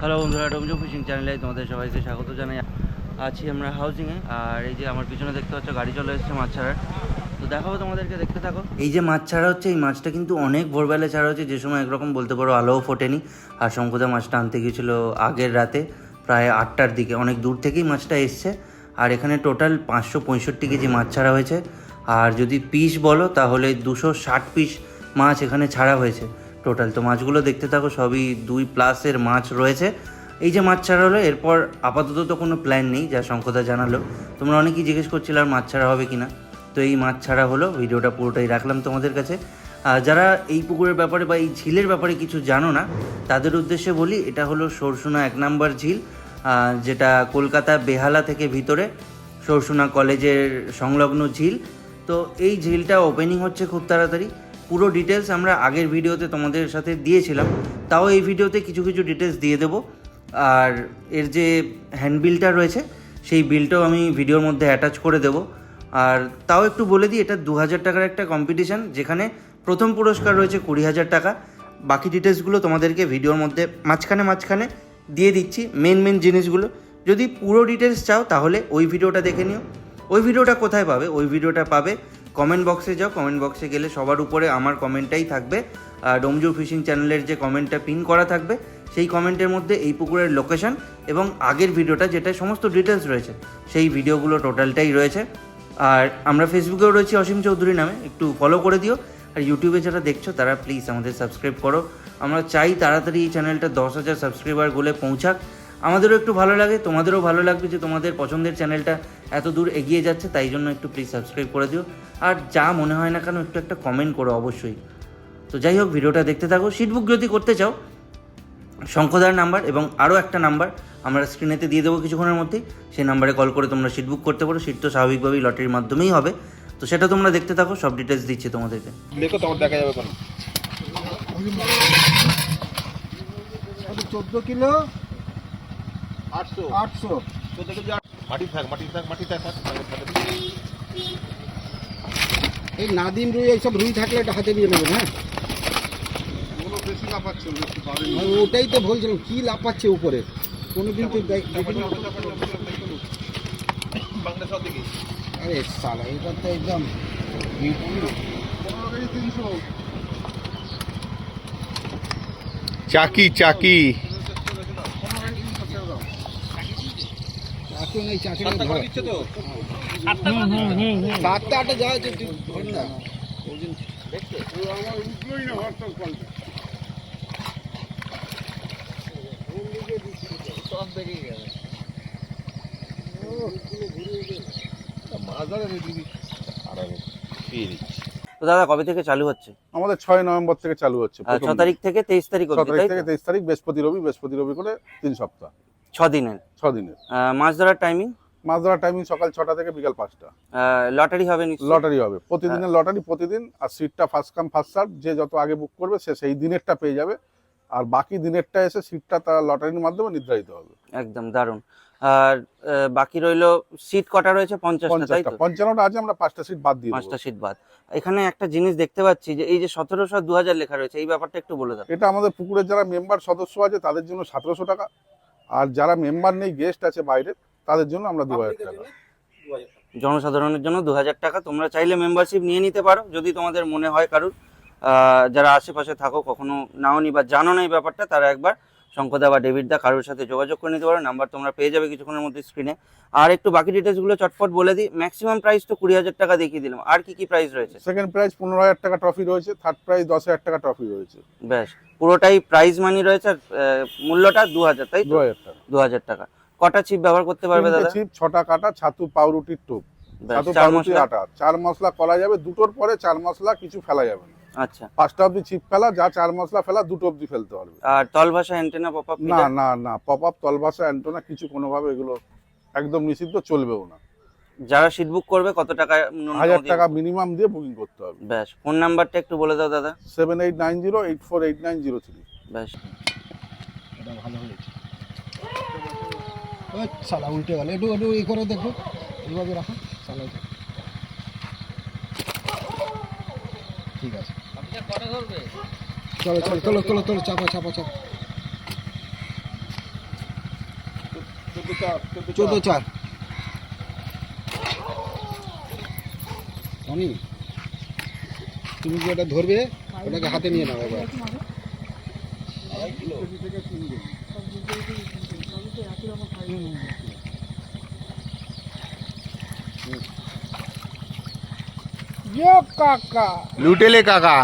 Hello বন্ধুরা Domjur fishing চ্যানেলে তোমাদের সবাইকে স্বাগত জানাই। আছি আমরা হাউজিংয়ে আর এই যে আমার পিছনে দেখতে পাচ্ছ গাড়ি চলে এসেছে মাছ ছাড়ার। তো দেখাবো তোমাদেরকে, দেখতে থাকো। এই যে মাছ ছাড়া হচ্ছে, এই মাছটা কিন্তু অনেক ভোরবেলা ছাড়া হচ্ছে, যে সময় একরকম বলতে পারো আলোও ফোটেনি। আর শঙ্কুদা মাছটা আনতে গিয়েছিল আগের রাতে, প্রায় আটটার দিকে। অনেক দূর থেকেই মাছটা এসছে। আর এখানে টোটাল পাঁচশো পঁয়ষট্টি কেজি মাছ ছাড়া হয়েছে। আর যদি পিস বলো, তাহলে দুশো ষাট পিস মাছ এখানে ছাড়া হয়েছে। টোটাল। তো মাছগুলো দেখতে থাকো, সবই দুই প্লাসের মাছ রয়েছে। এই যে মাছ ছাড়া হলো, এরপর আপাতত তো কোনো প্ল্যান নেই, যা শঙ্কদা জানালো। তোমরা অনেকেই জিজ্ঞেস করছিলে আর মাছ ছাড়া হবে কি না তো এই মাছ ছাড়া হলো, ভিডিওটা পুরোটাই রাখলাম তোমাদের কাছে। আর যারা এই পুকুরের ব্যাপারে বা এই ঝিলের ব্যাপারে কিছু জানো না, তাদের উদ্দেশ্যে বলি, এটা হলো সরসুনা এক নাম্বার ঝিল যেটা কলকাতা বেহালা থেকে ভিতরে, সরসুনা কলেজের সংলগ্ন ঝিল। তো এই ঝিলটা ওপেনিং হচ্ছে খুব তাড়াতাড়ি। পুরো ডিটেলস আমরা আগের ভিডিওতে তোমাদের সাথে দিয়েছিলাম। তাও এই ভিডিওতে কিছু কিছু ডিটেলস দিয়ে দেবো। আর এর যে হ্যান্ডবিলটা রয়েছে, সেই বিলটাও আমি ভিডিওর মধ্যে অ্যাটাচ করে দেবো। আর তাও একটু বলে দিই, এটা দু হাজার টাকার একটা কম্পিটিশান যেখানে প্রথম পুরস্কার রয়েছে কুড়ি হাজার টাকা। বাকি ডিটেলসগুলো তোমাদেরকে ভিডিওর মধ্যে মাঝখানে মাঝখানে দিয়ে দিচ্ছি মেন মেন জিনিসগুলো। যদি পুরো ডিটেলস চাও, তাহলে ওই ভিডিওটা দেখে নিও। ওই ভিডিওটা কোথায় পাবে? ওই ভিডিওটা পাবে কমেন্ট বক্সে যাও কমেন্ট বক্সে গেলে সবার উপরে আমার কমেন্টটাই থাকবে। আর ডোমজুর ফিশিং চ্যানেলের যে কমেন্টটা পিন করা থাকবে, সেই কমেন্টের মধ্যে এই পুকুরের লোকেশন এবং আগের ভিডিওটা যেটা সমস্ত ডিটেলস রয়েছে, সেই ভিডিওগুলো টোটালটাই রয়েছে। আর আমরা ফেসবুকেও রয়েছি অসীম চৌধুরী নামে, একটু ফলো করে দিও। আর ইউটিউবে যারা দেখছ, তারা প্লিজ আমাদের সাবস্ক্রাইব করো। আমরা চাই তাড়াতাড়ি এই চ্যানেলটা দশ হাজার সাবস্ক্রাইবার গোলে পৌঁছাক। আমাদেরও একটু ভালো লাগে তোমাদেরও ভালো লাগবে যে তোমাদের পছন্দের চ্যানেলটা এত দূর এগিয়ে যাচ্ছে তাই জন্য একটু প্লিজ সাবস্ক্রাইব করে দিও। আর যা মনে হয় না কেন একটু একটা কমেন্ট করো অবশ্যই। তো যাই হোক ভিডিওটা দেখতে থাকো। শিটবুক যদি করতে চাও শঙ্কদার নাম্বার এবং আরও একটা নাম্বার আমরা স্ক্রিনেতে দিয়ে দেবো কিছুক্ষণের মধ্যেই। সেই নাম্বারে কল করে তোমরা সিট বুক করতে পারো। সিট তো স্বাভাবিকভাবেই লটারির মাধ্যমেই হবে। তো সেটা তোমরা দেখতে থাকো সব ডিটেলস দিচ্ছি তোমাদেরকে। দেখো তোমার দেখা যাবে কোনো। চোদ্দ কিলো? আটশো। আটশো। চোদ্দ কেজি আট- মাটি থাক মাটি থাক মাটি থাক। এই নাদিম রুই এইসব রুই থাকলে এটা হাতে নিয়ে নেবেন হ্যাঁ? ওটাই তো বলছিলাম কি লাফাচ্ছে উপরে? কোনোদিন তো দেখ- দেখিনি। বাংলা সব দেখি আরে সালা এটা তো একদম চাকি চাকি। চাকরি ধর না তো? দাদা কবে থেকে চালু হচ্ছে? আমাদের ছয় নভেম্বর থেকে চালু হচ্ছে ছ তারিখ থেকে তেইশ তারিখ ছ তারিখ থেকে তেইশ তারিখ বৃহস্পতি রবি বৃহস্পতি রবি করে তিন সপ্তাহ। ছ দিনের ছ দিনের আহ, মাছ ধরার টাইমিং মাছ ধরার টাইমিং সকাল ছটা থেকে বিকাল পাঁচটা। লটারি হবে লটারি হবে। প্রতিদিনের লটারি প্রতিদিন আর সিটটা ফার্স্ট কাম ফার্স্ট সার্ভ যে যত আগে বুক করবে সে সেই দিনেরটা পেয়ে যাবে। আর বাকি দিনেরটা এসে সিটটা তার লটারির মাধ্যমে নির্ধারিত হবে। একদম দারুণ। আর বাকি রইল সিট কটা রয়েছে? পঞ্চাশটা তাই তো? পঞ্চান্নটা আছে আমরা পাঁচটা সিট বাদ দিয়ে পাঁচটা সিট বাদ। এখানে একটা জিনিস দেখতে পাচ্ছি যে এই যে সতেরোশো দু হাজার লেখা রয়েছে এই ব্যাপারটা একটু বলে দাও। এটা আমাদের পুকুরের যারা মেম্বার সদস্য আছে তাদের জন্য সতেরোশো টাকা। আর যারা মেম্বার নেই গেস্ট আছে বাইরে তাদের জন্য আমরা দু হাজার টাকা। জনসাধারণের জন্য দু হাজার টাকা। তোমরা চাইলে মেম্বারশিপ নিয়ে নিতে পারো যদি তোমাদের মনে হয় কারুর। যারা আশেপাশে থাকো কখনো নাও নি বা জানো না এই ব্যাপারটা তারা একবার শঙ্কদা বা ডেভিড দা কারোর সাথে যোগাযোগ করে নিতে পারো। নাম্বার তোমরা পেয়ে যাবে কিছুক্ষণের মধ্যে স্ক্রিনে আর একটু বাকি ডিটেলসগুলো চটপট বলে দিই। ম্যাক্সিমাম প্রাইস তো কুড়ি হাজার টাকা দেখিয়ে দিলাম। আর কি কি প্রাইস রয়েছে? সেকেন্ড প্রাইজ পনেরো হাজার টাকা ট্রফি রয়েছে। থার্ড প্রাইস দশ হাজার টাকা ট্রফি রয়েছে। ব্যাস পুরোটাই প্রাইস মানি রয়েছে। আর মূল্যটা দু হাজার তাই দু হাজার টাকা। দু হাজার টাকা। কটা চিপ ব্যবহার করতে পারবে দাদা? চিপ ছটা কাটা ছাতু পাউরুটির টোপ। ছাতু চার পাউরুটি মশলা। আটা। চার মশলা করা যাবে। দুটোর পরে চার মশলা কিছু ফেলা যাবে না। আচ্ছা। পাঁচটা অব্দি চিপ ফেলা যা চার মশলা ফেলা দুটো অব্দি ফেলতে পারবে। আর তল ভাষা অ্যান্টেনা পপ আপ না না না পপ আপ তলবাসা অ্যান্টোনা কিছু কোনোভাবে এগুলো একদম নিষিদ্ধ চলবেও না। যারা সিট বুক করবে কত টাকা হাজার টাকা মিনিমাম দিয়ে বুকিং করতে হবে। ব্যাস ফোন নাম্বারটা একটু বলে দাও দাদা। Seven eight nine zero eight four eight nine zero three ব্যাস। এটা ভালো হয়েছে। সালা উল্টে গেল। একটু একটু ই করে দেখো। এইভাবে রাখো সালা এটা। ঠিক আছে চলো চলো চলো চলো চলো চাপা চাপা চাপা। চোদ্দ চার। অনি তুমি কি ওটা ধরবে? ওটাকে হাতে নিয়ে নাও এবার। লুটেলে কাকা।